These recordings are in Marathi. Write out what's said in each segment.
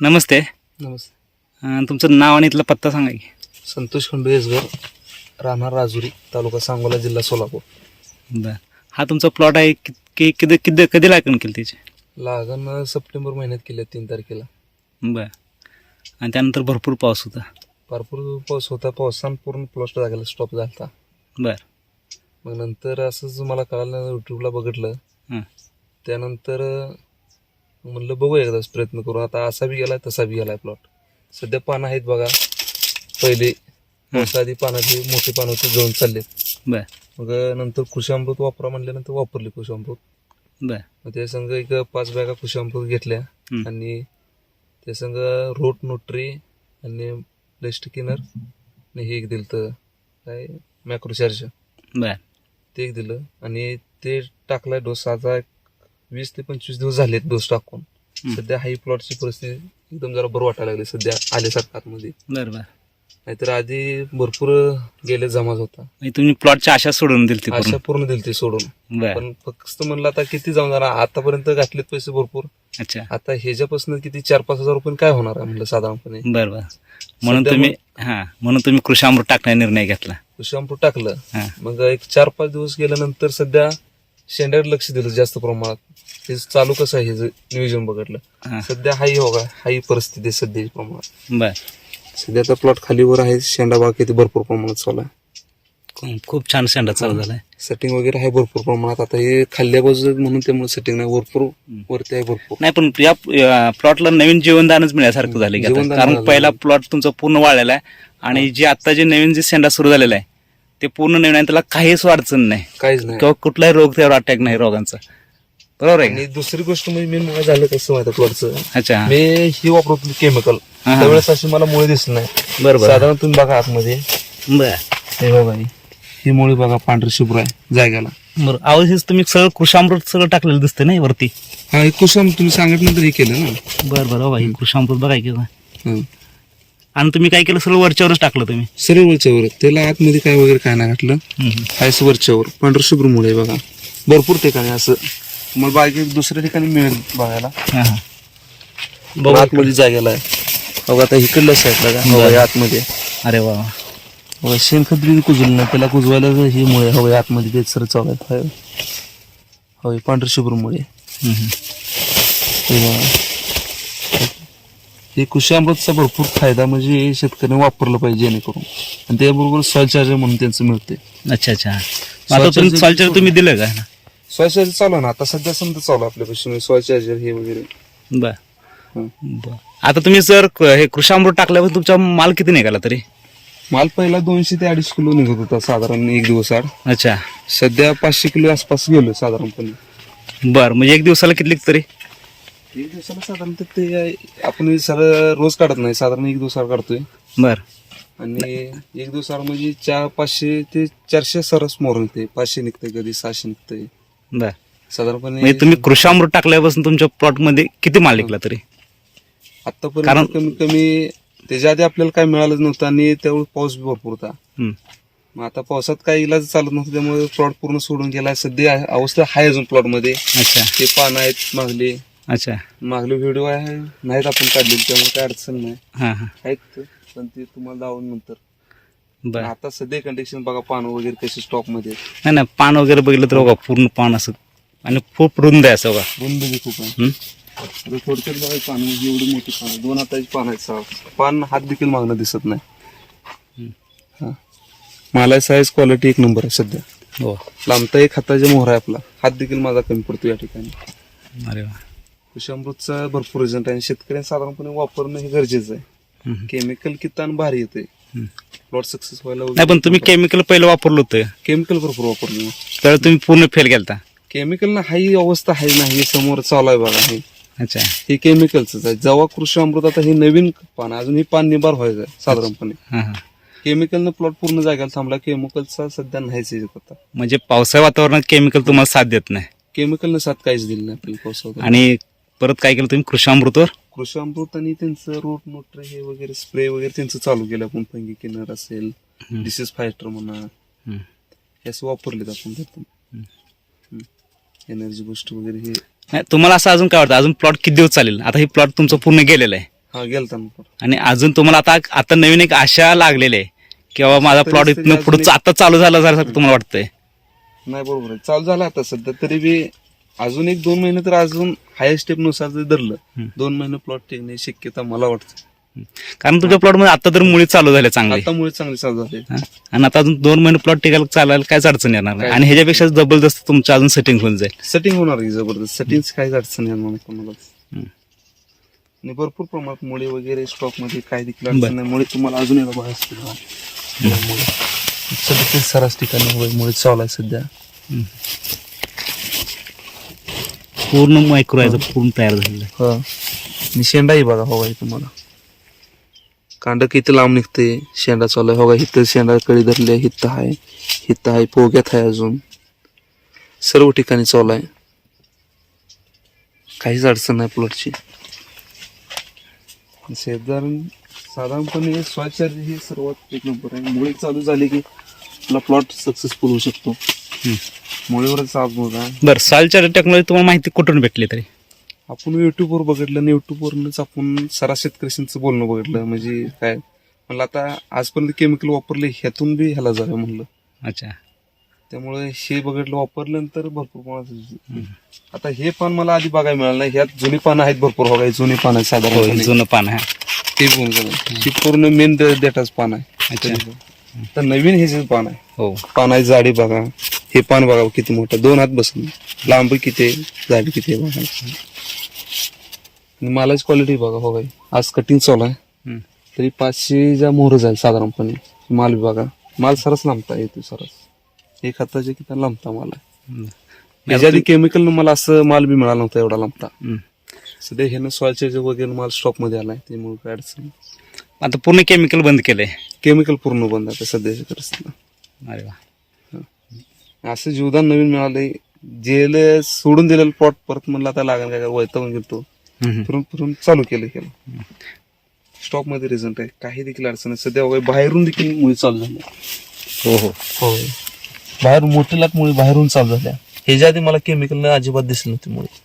नमस्ते. नमस्ते. अं, तुमचं नाव आणि इथला पत्ता सांगा की. संतोष खंडू येसगर राहणार राजुरी तालुका सांगोला जिल्हा सोलापूर. बरं. हा तुमचा प्लॉट आहे कि- कि किती किती कधी लागण केली त्याची? लागण सप्टेंबर महिन्यात केलं तीन तारखेला. बरं. आणि त्यानंतर भरपूर पाऊस होता. भरपूर पाऊस होता पावसानं पूर्ण प्लॉस्ट जागेला स्टॉप झाला होता बरं. मग नंतर असंच मला कळालं युट्यूबला बघितलं. हां. त्यानंतर म्हणलं बघू एकदाच प्रयत्न करू. आता असा बी गेलाय तसा बी गेलाय प्लॉट सध्या पानं आहेत बघा. पहिले पावसाआधी पानाची मोठी पानं होती जळून चालले बरं. मग नंतर कृषी अमृत वापरा म्हणल्यानंतर वापरली कृषी अमृत बरं. मग त्या संघ एक पाच बॅगा कृषी अमृत घेतल्या हम्म. आणि त्या संघ रोट न्यूट्री आणि प्लेस्ट किनर आणि हे एक दिलं तर काय? मॅक्रोचार्ज बरं. ते एक दिलं आणि ते टाकलाय डोस. आता एक वीस ते पंचवीस दिवस झालेत डोस टाकून. सध्या हाई प्लॉटची परिस्थिती एकदम जरा बरं वाटायला लागली. सध्या आतमध्ये बरं बरं नाहीतर आधी भरपूर गेले जमाच होता. म्हणजे तुम्ही प्लॉटची आशा सोडून दिली आशा पूर्ण. पूर्ण दिली ती सोडून. बरं. पण फक्त म्हणलं आता किती जाऊन जाणार? आतापर्यंत घातलेत पैसे भरपूर. अच्छा. आता ह्याच्यापासून किती चार पाच हजार रुपये काय होणार आहे म्हणलं साधारणपणे? बरं बरं म्हणून सध्या तुम्ही हां. म्हणून तुम्ही कृषी अमृत टाकण्याचा निर्णय घेतला. शॅम्पू टाकलं. हां. मग एक चार पाच दिवस गेल्यानंतर सध्या शेंड्यावर लक्ष दिलं जास्त प्रमाणात. हे चालू कसं आहे हे नियोजन बघितलं? सध्या हाई हो का? हाई परिस्थिती आहे सध्याची प्रमाणात. बरं. सध्या आता प्लॉट खालीवर आहे शेंडा बाग किती भरपूर प्रमाणात चालू आहे. खूप- छान शेंडा चालू झालाय. सेटिंग वगैरे आहे भरपूर प्रमाणात. आता हे खाल्ल्या बाजू म्हणून त्यामुळे सेटिंग नाही भरपूर वरती आहे भरपूर. नाही पण या प्लॉटला नवीन जीवनदानच मिळाल्यासारखं झालं कारण. पहिला प्लॉट तुमचा पूर्ण वाढलेला आहे आणि जे आता जे नवीन जे सेंडा सुरू झालेला आहे ते पूर्ण नवीन आहे त्याला काहीच अडचण नाही. काहीच नाही. किंवा कुठलाही रोग त्यावर अटॅक नाही रोगांचा. बरोबर आहे आणि दुसरी गोष्ट म्हणजे मी मला झालं कसं माहिती प्लॉटचं? अच्छा. हा. मी ही वापरतो केमिकल हा. त्यावेळेस अशी मला मुळे दिसली नाही. बरोबर. साधारण तुम्ही बघा आतमध्ये. बरं. हे बघा ही. ही मुळे बघा पांढरी शुभ्र आहे जाग्याला बरं. हेच तुम्ही सगळं कृषामृत सगळं टाकलेलं दिसतंय नाही वरती. हा हे कुसम तुम्ही सांगितलं हे केलं ना. बरं बरं. बाबा कृषामृत बघा की हं. आणि तुम्ही काय केलं? सगळं वरच्यावरच टाकलं तुम्ही. सरळ वरच्यावर. त्याला आतमध्ये काय वगैरे काय नाही घातलं. हम्म. हायस वरच्यावर. पांढरं शुभ्र मुळे आहे बघा. भरपूर ठिकाणी असं. मग बाकी दुसऱ्या ठिकाणी मिळेल बघायला. बघू. आतमध्ये जागेला आहे. बघा आता इकडल्या साईडला का आतमध्ये. अरे वा बघा शेणखत बी कुजलं नाही. त्याला कुजवायला ही मुळे हवं आतमध्ये ते सर चालू होय. होय पांढरं शुभ्र मुळे. हे. हे कृषी अमृतचा भरपूर फायदा म्हणजे शेतकऱ्यांनी वापरलं पाहिजे जेणेकरून. आणि त्याबरोबर सॉइल चार्जर म्हणून त्यांचं मिळते अच्छा अच्छा. आता तुम्ही चार्जर- तुम्ही दिलं का? चार्जर चालू आहे ना? आता सध्या समजा चालू आहे आपल्यापाशी सॉइल चार्जर हे वगैरे. बर. हं. बर. आता तुम्ही जर क- हे कृषामृत टाकल्यावर तुमचा माल किती निघाला तरी? माल पहिला दोनशे ते अडीच किलो निघत होता साधारण एक दिवस आड. अच्छा. सध्या पाचशे किलो आसपास गेलो साधारणपणे. बर म्हणजे एक दिवसाला किती तरी? एक दिवसाला साधारण ते आपण सर रोज काढत नाही साधारण एक दिवसाला काढतोय. बर. आणि एक दिवसाला म्हणजे चार पाचशे ते चारशे सरस मोर निघते पाचशे निघते कधी सहाशे निघते बर. साधारणपणे म्हणजे तुम्ही कृषामृत टाकल्यापासून तुमच्या प्लॉटमध्ये किती माल निघला तरी? आतापर्यंत कारण- कमीत कमी त्याच्या आधी आपल्याला काय मिळालंच नव्हतं आणि त्यावेळी पाऊस बी भरपूर होता. हम्म. मग आता पावसात काही इलाज चालत नव्हतं त्यामुळे प्लॉट पूर्ण सोडून गेला. सध्या अवस्था आहे अजून प्लॉटमध्ये. अच्छा. ते पानं आहेत मागले. अच्छा. मागले व्हिडिओ आहे नाहीत आपण काढलेले त्यामुळे काय अडचण नाही. हा हा. आहेत पण ते तुम्हाला दावून नंतर. बर. आता सध्या कंडिशन बघा पानं वगैरे कशी स्टॉकमध्ये आहेत. नाही नाही पान वगैरे बघितलं तर बघा पूर्ण पान असं आणि खूप रुंद आहे असं बघा. रुंद बी खूप आहे? आता थोडक्यात बघा पानं एवढी मोठी पानं दोन हाताची पानं आहेत सहा. पान हात देखील मागणं दिसत नाही. हा. मला साईज क्वालिटी एक नंबर आहे सध्या. हो. लांबता एक हाताच्या मोहरा आहे आपला. हात देखील माझा कमी पडतो या ठिकाणी. अरे वा. कृषी अमृतचा भरपूर रिझल्ट आहे आणि शेतकऱ्यांनी साधारणपणे वापरणं हे गरजेचं आहे. हम्म. केमिकल किती भारी येते. प्लॉट सक्सेस व्हायला नाही पण तुम्ही केमिकल पहिलं वापरलं होतं. केमिकल भरपूर वापरणं तर तुम्ही पूर्ण फेल गेलता केमिकल ना हाही अवस्था आहे ना हे समोर चालू आहे बघा हे. अच्छा. हे केमिकलच आहे. जेव्हा कृषी अमृत आता हे नवीन पान आहे, अजून हे पान निबार व्हायचं आहे साधारणपणे. हा हा. केमिकलनं प्लॉट पूर्ण जागेला थांबला. केमिकलचा सध्या नाहीच याच्यात आता. म्हणजे पावसाळ्या वातावरणात केमिकल तुम्हाला साथ देत नाही. केमिकलनं साथ काहीच दिली नाही आपल्याला पावसावर आणि परत काय केलं तुम्ही? कृषामृतवर कृषी अमृत आणि त्यांचं रूट नोट्रे हे वगैरे स्प्रे वगैरे त्यांचं चालू केलं. आपण फंगी किनर असेल. डिसीज फायटर म्हणा. हे असं वापरलेत आपण त्यातून एनर्जी गोष्ट वगैरे हे. नाही तुम्हाला असं अजून काय वाटतं? अजून प्लॉट किती दिवस चालेल? आता हे प्लॉट तुमचं पूर्ण गेलेलं आहे. हा गेलता ना. आणि अजून तुम्हाला आता आता नवीन एक आशा लागलेली आहे की बाबा माझा प्लॉट इथनं पुढे आता चालू झाला जरा तुम्हाला वाटतंय. नाही बरोबर आहे. चालू झाला आता सध्या तरी बी अजून एक दोन महिने तर अजून हाय स्टेपनुसार जर धरलं. दोन महिने प्लॉट टिकण्याची शक्यता मला वाटते. कारण तुमच्या प्लॉटमध्ये आता तर मुळी चालू झाल्या चांगली. आता मुळे चांगले चालू झाले? आणि आता अजून दोन महिने प्लॉट टिकायला चालायला काहीच अडचण येणार नाही. काय- आणि ह्याच्यापेक्षा जबरदस्त तुमचं अजून सेटिंग होऊन जाईल. सेटिंग होणार आहे जबरदस्त. सेटिंग काहीच अडचण येणार नाही कोणाला. आणि भरपूर प्रमाणात मुळे वगैरे स्टॉकमध्ये काही देखील. अडचण नाही. मुळे तुम्हाला अजून. मुळे. सध्या ते सरास ठिकाणी मुळे मुळे चालू आहे सध्या. पूर्ण मायक्रो पूर्ण तयार झालेलं आहे. हा. आणि शेंडाही बघा हवा तुम्हाला. कांड किती लांब निघते शेंडा चालू आहे. बघा इथं शेंडा कळी धरले हित्त आहे. हित्त आहे पोग्यात आहे अजून. सर्व ठिकाणी चालू आहे. काहीच अडचण नाही प्लॉटची शेजारण साधारणपणे स्वाचार्य ही सर्वात एक नंबर आहे. मुळे चालू झाली की आपला प्लॉट सक्सेसफुल होऊ शकतो. मुळेवरच आज बघा. बरं सॉलच्या टेक्नॉलॉजी तुम्हाला माहिती कुठून भेटली तरी? आपण युट्यूबवर बघितलं आणि युट्यूबवरूनच आपण सरा शेतकऱ्यांचं बोलणं बघितलं. म्हणजे काय? म्हणलं आता आजपर्यंत केमिकल वापरले ह्यातून बी ह्याला जावं म्हणलं. अच्छा. त्यामुळे हे बघितलं वापरल्यानंतर भरपूर प्रमाणात आता हे पान मला आधी बघायला मिळालं नाही. ह्यात जुनी पानं आहेत भरपूर बघा जुनी पानं आहेत हो साधारण जुनं पान आहे. ते बघून झालं. पूर्ण मेन डेटाच पान आहे. अच्छा. तर नवीन हे जे पान आहे. हो. पानाची जाडी बघा. हे पान बघा किती मोठं. दोन हात बसून. लांबी किती आहे, जाडी किती आहे? बघा. आणि मालाची क्वालिटी बघा हो बाई. आज कटिंग चालू आहे. तरी पाचशेच्या मोहर जाईल साधारणपणे. माल बघा. माल सरस लांबता येतो सरस. एक हाताचे किती लांबता माल आधी केमिकल मला असं माल बी मिळाला नव्हता एवढा लांबता. सध्या हे सॉइलचे वगैरे माल स्टॉकमध्ये आलाय त्यामुळे काय अडचण. आता पूर्ण केमिकल बंद केलंय. केमिकल पूर्ण बंद आहे सध्याच्या परिस्थितीला अरे वा. असं जीवदान नवीन मिळालंय. जेल सोडून दिलेलं प्लॉट परत म्हणलं आता लागेल काय वैतावून गेलो. फिरून फिरून चालू केलं केलं स्टॉकमध्ये रिझल्ट आहे. काही देखील अडचण नाही. सध्या वगैरे बाहेरून देखील मुळे चालू झाल्या हो हो. हो. बाहेर मोठे लाट मुळे बाहेरून चालू झाल्या. ह्याच्या आधी मला केमिकल अजिबात दिसली नव्हती मुळे.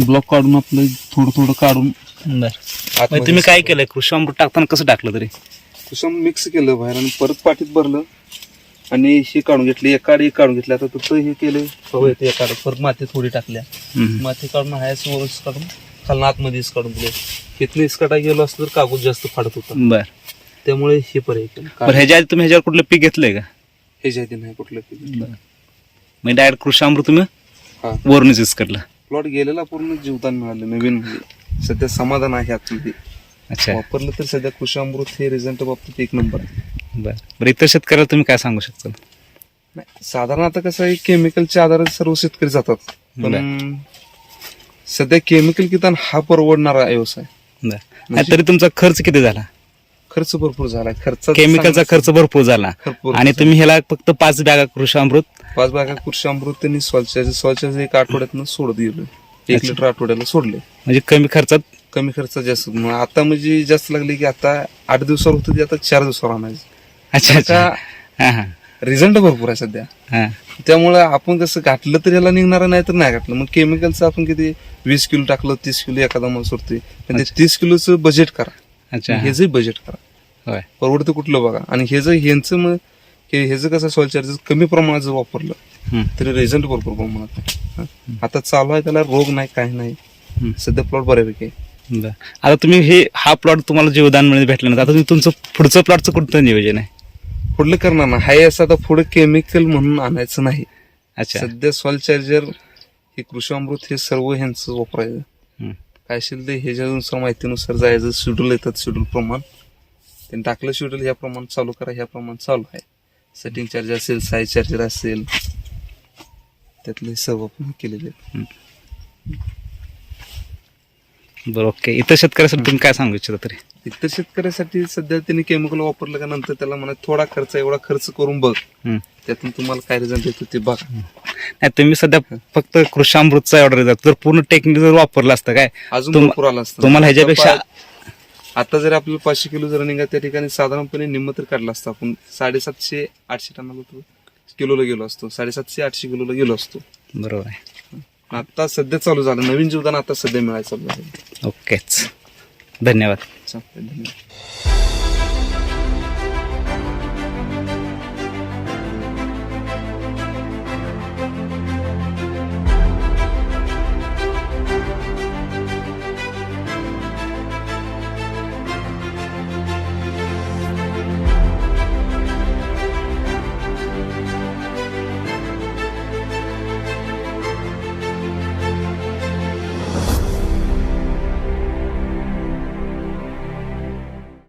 ब्लॉक काढून आपलं थोडं थोडं काढून तुम्ही काय केलंय? कृषी अमृत टाकताना कसं टाकलं तरी? कुसम मिक्स केलं बाहेर आणि परत पाठीत भरलं. आणि हे काढून घेतली एका आड एक काढून घेतली. आता तसं हे केलं. हवं येते एका आड. परत माती थोडी टाकल्या. माती काढून हायस वरच काढून खालनं आतमध्येच काढून दिले. इथनं इसकाटा गेलो असतं तर कागद जास्त फाडत होता. बर. त्यामुळे हे पर्याय केलं. बरं ह्याच्या आधी तुम्ही ह्याच्यावर कुठलं पीक घेतलंय का? हे जे नाही कुठलं पीक. मग डायरेक्ट कृषी अमृत तुम्ही हा. वरूनच करलं प्लॉट गेलेला पूर्ण जीवदान मिळालं नवीन. म्हणजे सध्या समाधान आहे आतमध्ये. अच्छा. वापरलं तर सध्या कृषी अमृत हे रिझल्ट बाबतीत एक नंबर आहे. बर. बरं इतर शेतकऱ्याला तुम्ही काय सांगू शकता? नाही साधारण आता कसं आहे केमिकलच्या आधारे सर्व शेतकरी जातात. पण सध्या केमिकल किती हा परवडणारा व्यवसाय. नाही तरी तुमचा खर्च किती झाला? खर्च भरपूर झालाय खर्च केमिकलचा खर्च भरपूर झाला. भरपूर आणि तुम्ही ह्याला फक्त पाच बॅगा कृषी अमृत? पाच बागा कृषी अमृत त्यांनी स्वच्छाचे स्वच्छाचे एक आठवड्यातनं सोडत गेलो एक लिटर आठवड्याला सोडले. म्हणजे कमी खर्चात कमी खर्च जास्त. मग आता म्हणजे जास्त लागले की आता आठ दिवसावर होतं ते आता चार दिवसावर आणायचं. अच्छा अच्छा. हा हा. रिझल्ट भरपूर आहे सध्या. हा. त्यामुळे आपण कसं घातलं तर याला निघणार नाही तर नाही घातलं. मग केमिकलचं आपण किती वीस किलो टाकलं तीस किलो एखादा माल सोडतोय. पण ते तीस किलोचं बजेट करा. अच्छा हे. जे बजेट करा. होय. परवडतं कुठलं बघा. आणि हे जर ह्यांचं मग हे ह्याचं कसं सॉइल चार्जेस कमी प्रमाणात जर वापरलं हम्म. तरी रिझल्ट भरपूर प्रमाणात आहे. हा. आता चालू आहे त्याला रोग नाही काही नाही. हम्म. सध्या प्लॉट बऱ्यापैकी आहे. बर. आता तुम्ही हे हा प्लॉट तुम्हाला जीवदानमध्ये भेटल्यानंतर आता तुम्ही तुमचं पुढचं प्लॉटचं कुठचं नियोजन आहे? पुढलं करणार ना. हाय असं आता पुढे केमिकल म्हणून आणायचं नाही. अच्छा. सध्या सॉइल चार्जर हे कृषी अमृत हे सर्व ह्यांचं वापरायचं. काय असेल ते ह्याच्यानुसार माहितीनुसार जायचं. शेड्यूल येतात शेड्यूल प्रमाण. त्यांनी टाकलं शेड्यूल ह्या प्रमाण चालू करा ह्या प्रमाण चालू आहे. सेटिंग चार्जर असेल साईज चार्जर असेल. त्यातले सर्व आपण केलेले आहेत. बरं ओके. इतर शेतकऱ्यासाठी तुम्ही काय सांगू इच्छिता तरी? इतर शेतकऱ्यासाठी सध्या त्यांनी केमिकल वापरलं का नंतर त्याला म्हणा थोडा खर्च एवढा खर्च करून बघ. हम्म. त्यातून तुम्हाला काय रिझल्ट येतो ते बघा. नाही तुम्ही सध्या फक्त कृषी अमृतचा ऑर्डर देतात जर पूर्ण टेक्निक जर वापरलं असतं काय? अजून तुम- भरपूर आला असतं. तुम्हाला ह्याच्यापेक्षा आता जर आपल्याला पाचशे किलो जर आहे त्या ठिकाणी साधारणपणे निम्म तर काढलं असतं आपण. साडेसातशे आठशे टनाला तो किलोला गेलो असतो. साडेसातशे आठशे किलोला गेलो असतो. बरोबर आहे. आता सध्या चालू झालं. नवीन जीवदान आता सध्या मिळायचं ओकेच. धन्यवाद. धन्यवाद.